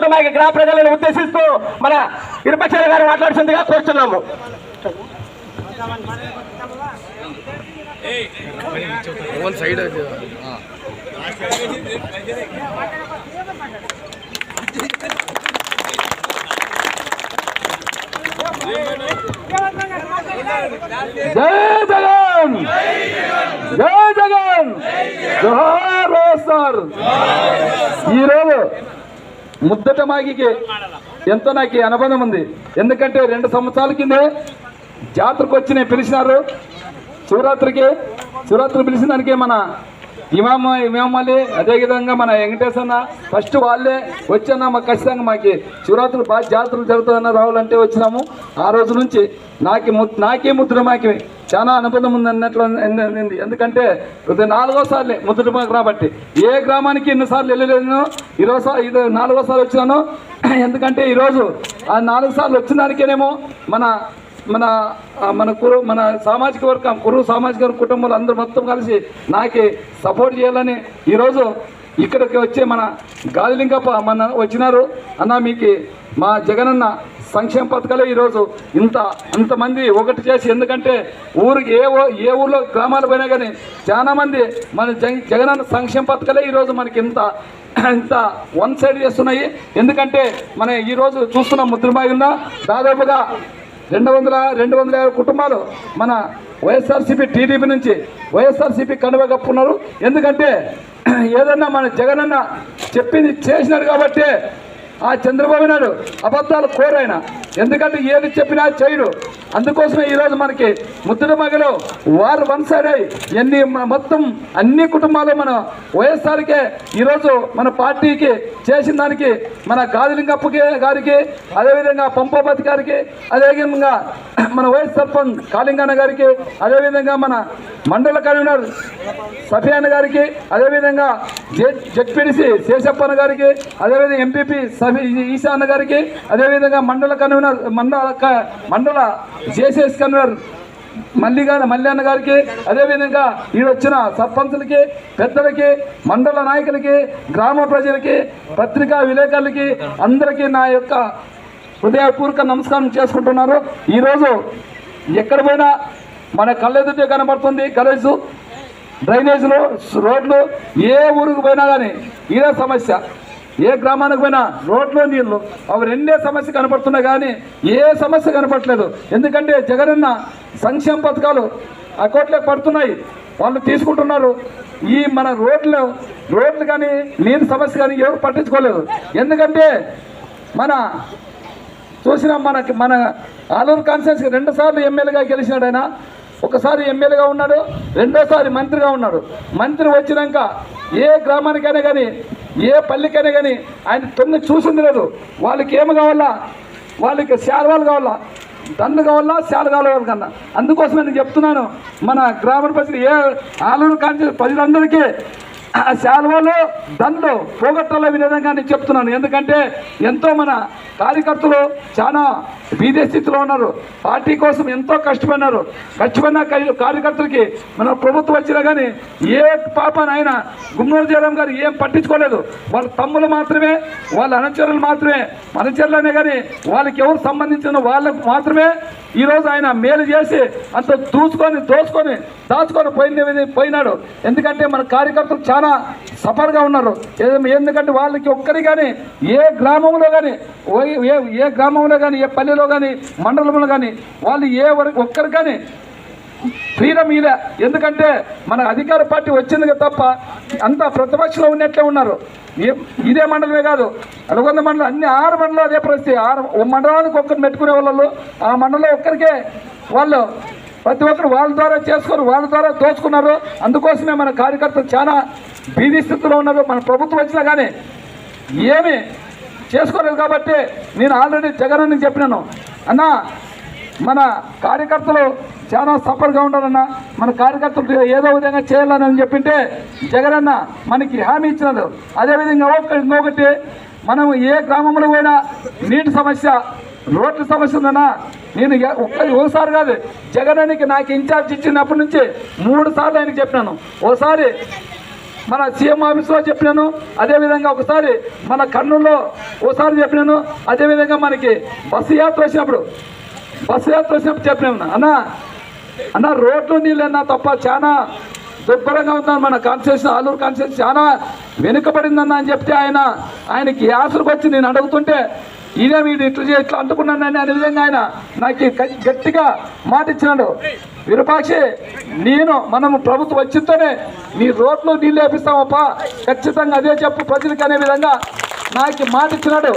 కుటుంబానికి గ్రామ ప్రజలను ఉద్దేశిస్తూ మన ఇరుపక్షాల గారు మాట్లాడుతుందిగా కోరుతున్నాము సైడ్ జై జగన్ జై జగన్ జోహార్ సార్ ఈరోజు ముద్దట మాగికి ఎంతో నాకు అనుబంధం ఉంది. ఎందుకంటే రెండు సంవత్సరాల కిందే జాతరకు వచ్చి నేను పిలిచినారు. శివరాత్రికి శివరాత్రి పిలిచిన దానికి మన ఇమామ ఇమామలి అదేవిధంగా మన వెంకటేశ్వర ఫస్ట్ వాళ్ళే వచ్చాన మాకు ఖచ్చితంగా మాకు శివరాత్రులు బాగా జాతరలు జరుగుతుందన్న రావాలంటే వచ్చినాము. ఆ రోజు నుంచి నాకే ము నాకే ముద్ర మాకి చాలా అనుబంధం ఉంది అన్నట్లు ఎందుకంటే ఇది నాలుగో సార్లే ముద్ర మాకు రాబట్టి. ఏ గ్రామానికి ఎన్నిసార్లు వెళ్ళలేను ఈరోజు సా- ఇది నాలుగో సార్లు వచ్చినాను ఎందుకంటే ఈరోజు ఆ నాలుగు సార్లు వచ్చిన దానికేనేమో మన మన మన కురు మన సామాజిక వర్గం కురు సామాజిక వర్గ కుటుంబాలు అందరూ మొత్తం కలిసి నాకే సపోర్ట్ చేయాలని ఈరోజు ఇక్కడికి వచ్చే మన గాలిలింగప్ప మన వచ్చినారు. అన్న మీకు మా జగనన్న సంక్షేమ పథకాలే ఈరోజు ఇంత అంతమంది ఒకటి చేసి ఎందుకంటే ఊరికి ఏ ఏ ఊర్లో గ్రామాలు పోయినా కానీ చాలామంది మన జగ జగనన్న సంక్షేమ పథకాలే ఈరోజు మనకి ఇంత ఇంత వన్ సైడ్ చేస్తున్నాయి. ఎందుకంటే మన ఈరోజు చూస్తున్న ముద్రమాగిన దాదాపుగా రెండు వందల రెండు వందల యాభై కుటుంబాలు మన వైఎస్ఆర్సీపీ టీడీపీ నుంచి వైఎస్ఆర్సీపీ కనువ కప్పున్నారు ఎందుకంటే ఏదన్నా మన జగనన్న చెప్పింది చేసినాడు కాబట్టి ఆ చంద్రబాబు నాయుడు అబద్ధాలు కోరాయన. ఎందుకంటే ఏది చెప్పినా చేయడు. అందుకోసమే ఈరోజు మనకి ముద్దుల మగలో వారు వన్ సైడ్ అయ్యి ఎన్ని మొత్తం అన్ని కుటుంబాలు మన వైఎస్ఆర్కే ఈరోజు మన పార్టీకి చేసిన దానికి మన గాదిలింగప్పకి గారికి అదేవిధంగా పంపాపతి గారికి అదేవిధంగా మన వైఎస్ సర్పంచ్ కాళింగన్న గారికి అదేవిధంగా మన మండల కన్వీనర్ సఫియాన్ గారికి అదేవిధంగా జె జెడ్పీడీసీ శేషప్పన్న గారికి అదేవిధంగా ఎంపీపీ సఫీ ఈశాన్న గారికి అదేవిధంగా మండల కన్వీనర్ మండల మండల జేసీఎస్ కన్వీనర్ మల్లిగా మల్లన్న గారికి అదేవిధంగా ఈడొచ్చిన సర్పంచులకి పెద్దలకి మండల నాయకులకి గ్రామ ప్రజలకి పత్రికా విలేకరులకి అందరికీ నా యొక్క హృదయపూర్వక నమస్కారం చేసుకుంటున్నారు. ఈరోజు ఎక్కడ పోయినా మన కళ్ళెదుటే కనబడుతుంది గలీజు డ్రైనేజీలు రోడ్లు ఏ ఊరికి పోయినా కానీ ఇదే సమస్య. ఏ గ్రామానికి పోయినా రోడ్లో నీళ్ళు అవి రెండే సమస్య కనపడుతున్నా కానీ ఏ సమస్య కనపడట్లేదు. ఎందుకంటే జగనన్న సంక్షేమ పథకాలు అకౌంట్లోకి పడుతున్నాయి. వాళ్ళు తీసుకుంటున్నారు. ఈ మన రోడ్లు రోడ్లు కానీ నీరు సమస్య కానీ ఎవరు పట్టించుకోలేదు. ఎందుకంటే మన చూసిన మనకి మన ఆలూరు కాన్స్టిట్యూన్సీ రెండు సార్లు ఎమ్మెల్యేగా గెలిచినాడు ఆయన. ఒకసారి ఎమ్మెల్యేగా ఉన్నాడు రెండోసారి మంత్రిగా ఉన్నాడు. మంత్రి వచ్చినాక ఏ గ్రామానికైనా కానీ ఏ పల్లికైనా కానీ ఆయన తొమ్మిది చూసింది లేదు. వాళ్ళకి ఏమి కావాలా? వాళ్ళకి శాల్వాలు కావాలా? దండు కావాలా? శాల కావాలా కన్నా. అందుకోసం నేను చెప్తున్నాను మన గ్రామ ప్రజలు ఏ ఆలూరు కాన్స్టిట్యూన్సీ ప్రజలందరికీ ఆ శాల్వాలు దండలు పోగొట్టాల విధంగా నేను చెప్తున్నాను. ఎందుకంటే ఎంతో మన కార్యకర్తలు చాలా బీదే స్థితిలో ఉన్నారు. పార్టీ కోసం ఎంతో కష్టపడినారు. కష్టపడిన కై- కార్యకర్తలకి మన ప్రభుత్వం వచ్చినా కానీ ఏ పాపన ఆయన గుమ్మడి జయరాం గారు ఏం పట్టించుకోలేదు. వాళ్ళ తమ్ములు మాత్రమే వాళ్ళ అనుచరులు మాత్రమే అనుచరులనే కానీ వాళ్ళకి ఎవరు సంబంధించిన వాళ్ళకు మాత్రమే ఈరోజు ఆయన మేలు చేసి అంత దూసుకొని దోచుకొని దాచుకొని పోయిన పోయినాడు. ఎందుకంటే మన కార్యకర్తలు చాలా సఫర్గా ఉన్నారు. ఎందుకంటే వాళ్ళకి ఒక్కరి కానీ ఏ గ్రామంలో కానీ ఏ ఏ గ్రామంలో కానీ ఏ పల్లెలో కానీ మండలంలో కానీ వాళ్ళు ఏ వరకు ఒక్కరు కానీ ఫ్రీడమ్ ఇలా ఎందుకంటే మన అధికార పార్టీ వచ్చింది తప్ప అంతా ప్రతిపక్షంలో ఉన్నట్లే ఉన్నారు. ఇదే మండలమే కాదు నల్గొండ మండలం అన్ని ఆరు మండలాలు అదే పరిస్థితి. ఆరు మండలానికి ఒక్కరు పెట్టుకునే వాళ్ళు ఆ మండలం ఒక్కరికే వాళ్ళు ప్రతి ఒక్కరు వాళ్ళ ద్వారా చేసుకున్నారు వాళ్ళ ద్వారా దోచుకున్నారు. అందుకోసమే మన కార్యకర్తలు చాలా బీదీ స్థితిలో ఉన్నారు. మన ప్రభుత్వం వచ్చినా కానీ ఏమి చేసుకోలేదు కాబట్టి నేను ఆల్రెడీ జగన్ అని చెప్పినాను. అన్నా మన కార్యకర్తలు చాలా సఫర్గా ఉండాలన్న మన కార్యకర్తలు ఏదో విధంగా చేయాలని చెప్పింటే జగనన్న మనకి హామీ ఇచ్చినారు అదేవిధంగా ఒకటి ఇంకొకటి మనం ఏ గ్రామంలో పోయినా నీటి సమస్య రోడ్ల సమస్య ఉందన్నా నేను ఒక్క ఒకసారి కాదు జగనానికి నాకు ఇన్ఛార్జ్ ఇచ్చినప్పటి నుంచి మూడు సార్లు ఆయనకి చెప్పినాను. ఓసారి మన సీఎం ఆఫీస్లో చెప్పినాను. అదేవిధంగా ఒకసారి మన కర్నూలులో ఒకసారి చెప్పినాను. అదేవిధంగా మనకి బస్సు యాత్ర వచ్చినప్పుడు బస్సు యాత్ర వచ్చినప్పుడు చెప్పినాను. అన్నా అన్న రోడ్లు నీళ్ళన్నా తప్ప చాలా దుర్భరంగా ఉందని మన కాన్స్టిట్యూషన్ ఆలూరు కాన్స్టిట్యూషన్ చాలా వెనుకబడిందన్న అని చెప్తే ఆయన ఆయనకి యాసలకు వచ్చి నేను అడుగుతుంటే ఇదే వీడు ఇట్లా చే- ఇట్లా అంటుకున్నానని అనే విధంగా ఆయన నాకు గట్టిగా మాట ఇచ్చినాడు. విరూపాక్షి నేను మనము ప్రభుత్వం వచ్చితేనే నీ రోడ్లు నీళ్ళు వేపిస్తామప్ప ఖచ్చితంగా అదే చెప్పు ప్రజలకు అనే విధంగా నాకు మాట ఇచ్చినాడు.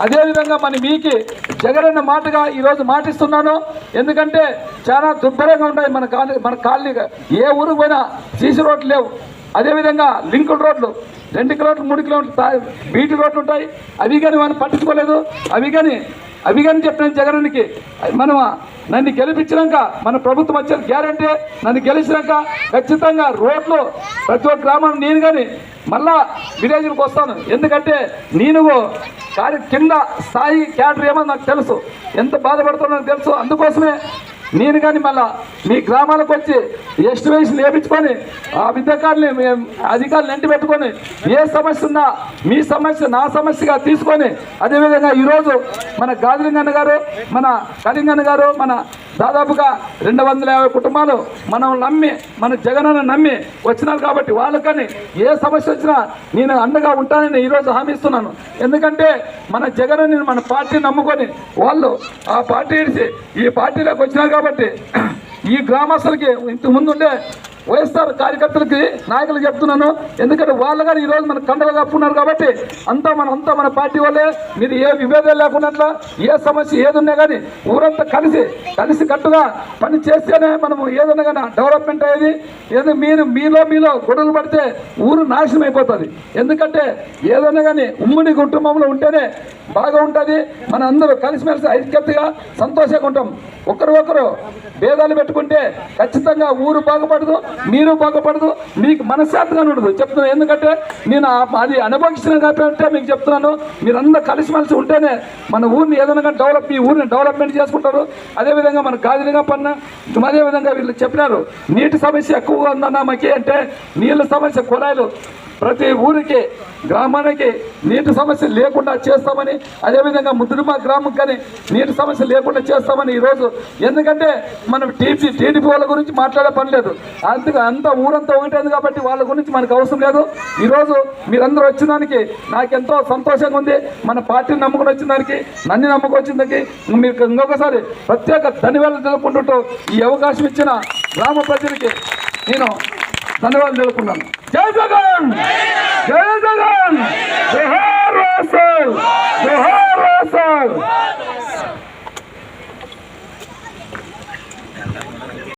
అదేవిధంగా మన మీకి జగనన్న మాటగా ఈరోజు మాటిస్తున్నాను. ఎందుకంటే చాలా దుర్భరంగా ఉన్నాయి మన కాలనీ మన కాలనీగా ఏ ఊరికి పోయినా సీసీ రోడ్లు లేవు. అదేవిధంగా లింకుడ్ రోడ్లు రెండు కిలోమీటర్లు మూడు కిలోమీటర్లు తా- బీటీ రోడ్లు ఉంటాయి. అవి కానీ మనం పట్టించుకోలేదు. అవి కానీ అవి కానీ చెప్పిన జగన్కి మనం నన్ను గెలిపించినాక మన ప్రభుత్వం వచ్చిన గ్యారంటీ నన్ను గెలిచినాక ఖచ్చితంగా రోడ్లు ప్రతి ఒక్క గ్రామం నేను కానీ మళ్ళా విలేజ్కి వస్తాను. ఎందుకంటే నేను కానీ కింద స్థాయి క్యాడర్ ఏమో నాకు తెలుసు. ఎంత బాధపడుతున్నా నాకు తెలుసు. అందుకోసమే నేను కానీ మళ్ళా మీ గ్రామాలకు వచ్చి ఎస్టిమేషన్ వేయించుకొని ఆ విద్యాకారుని మేము అధికారులు ఎంటి పెట్టుకొని ఏ సమస్య ఉన్నా మీ సమస్య నా సమస్యగా తీసుకొని అదేవిధంగా ఈరోజు మన గాజలింగన్న గారు మన కలింగన్న గారు మన దాదాపుగా రెండు వందల యాభై కుటుంబాలు మనం నమ్మి మన జగనన్న నమ్మి వచ్చినారు కాబట్టి వాళ్ళకని ఏ సమస్య వచ్చినా నేను అండగా ఉంటానని ఈరోజు హామీ ఇస్తున్నాను. ఎందుకంటే మన జగనని మన పార్టీ నమ్ముకొని వాళ్ళు ఆ పార్టీ ఇడిచి ఈ పార్టీలోకి వచ్చినారు కాబట్టి ఈ గ్రామస్తులకి ఇంతకుముందు ఉండే వైఎస్ఆర్ కార్యకర్తలకి నాయకులు చెప్తున్నాను. ఎందుకంటే వాళ్ళు కానీ ఈరోజు మన కండలు కప్పున్నారు కాబట్టి అంతా మన అంతా మన పార్టీ వాళ్ళే. మీరు ఏ విభేదాలు లేకున్నట్ల ఏ సమస్య ఏది ఉన్నా కానీ ఊరంతా కలిసి కలిసి కట్టుగా పని చేస్తేనే మనము ఏదన్నా కానీ డెవలప్మెంట్ అయ్యేది ఏదో మీరు మీలో మీలో గొడవలు పడితే ఊరు నాశనం అయిపోతుంది. ఎందుకంటే ఏదైనా కానీ ఉమ్మడి కుటుంబంలో ఉంటేనే బాగా ఉంటుంది. మన అందరూ కలిసిమెలిసి ఐక్యతగా సంతోషంగా ఉంటాం. ఒకరు ఒకరు భేదాలు పెట్టుకుంటే ఖచ్చితంగా ఊరు బాగుపడదు. మీరు బాగుపడదు మీకు మనశ్శాంతిగా ఉండదు. చెప్తున్నాను ఎందుకంటే నేను అది అనుభవించిన కాబట్టి మీకు చెప్తున్నాను మీరందరూ కలిసిమెలిసి ఉంటేనే మన ఊరిని ఏదైనా డెవలప్ మీ ఊరిని డెవలప్మెంట్ చేసుకుంటారు. అదేవిధంగా మన గాజులుగా పన్న అదేవిధంగా వీళ్ళు చెప్పినారు నీటి సమస్య ఎక్కువగా ఉందన్న మాకి అంటే నీళ్ళ సమస్య కుళాయిలు ప్రతి ఊరికి గ్రామానికి నీటి సమస్య లేకుండా చేస్తామని అదేవిధంగా ముద్దురుమ గ్రామం కానీ నీటి సమస్య లేకుండా చేస్తామని ఈరోజు. ఎందుకంటే మనం టీపీ టీడీపీ వాళ్ళ గురించి మాట్లాడే పని లేదు. అందుకు అంత ఊరంతా ఒకటేది కాబట్టి వాళ్ళ గురించి మనకు అవసరం లేదు. ఈరోజు మీరందరూ వచ్చిన దానికి నాకు ఎంతో సంతోషంగా ఉంది. మన పార్టీని నమ్ముకుని వచ్చిన దానికి నన్ను నమ్మకం వచ్చిన దానికి మీకు ఇంకొకసారి ప్రత్యేక ధన్యవాదాలు తెలుపుకుంటుంటూ ఈ అవకాశం ఇచ్చిన గ్రామ ప్రజలకి నేను ధన్యవాదాలు తెలుపుకున్నాను జై జగన్! జై జగన్! బిహార్ రాసల్ బిహార్ రాసల్